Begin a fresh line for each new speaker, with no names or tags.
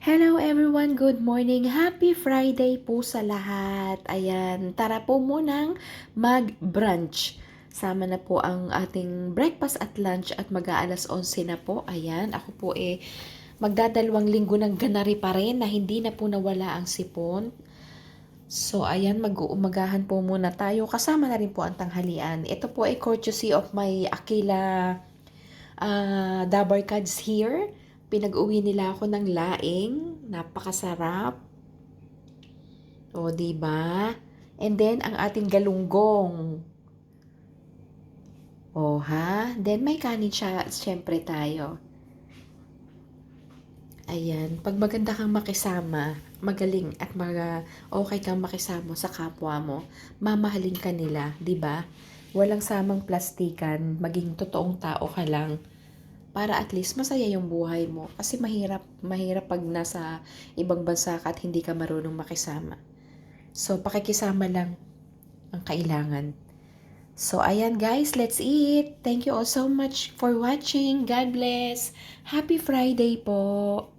Hello everyone, good morning. Happy Friday po sa lahat. Ayan, tara po munang mag-brunch. Sama na po ang ating breakfast at lunch at mag-aalas 11 na po. Ayan, ako po eh magdadalawang linggo ng ganari pa rin na hindi na po nawala ang sipon. So, ayan, mag-uumagahan po muna tayo. Kasama na rin po ang tanghalian. Ito po ay courtesy of my Aquila uh, Dabar Cards here. Pinag-uwi nila ako ng laing. Napakasarap. O, di ba? And then, ang ating galunggong. O, ha? Then, may kanin siya, syempre tayo. Ayan, pag maganda kang makisama, magaling at mag, okay kang makisama sa kapwa mo, mamahalin ka nila, di ba? Walang samang plastikan, maging totoong tao ka lang para at least masaya yung buhay mo. Kasi mahirap, mahirap pag nasa ibang bansa ka at hindi ka marunong makisama. So, pakikisama lang ang kailangan. So, ayan guys, let's eat. Thank you all so much for watching. God bless. Happy Friday po.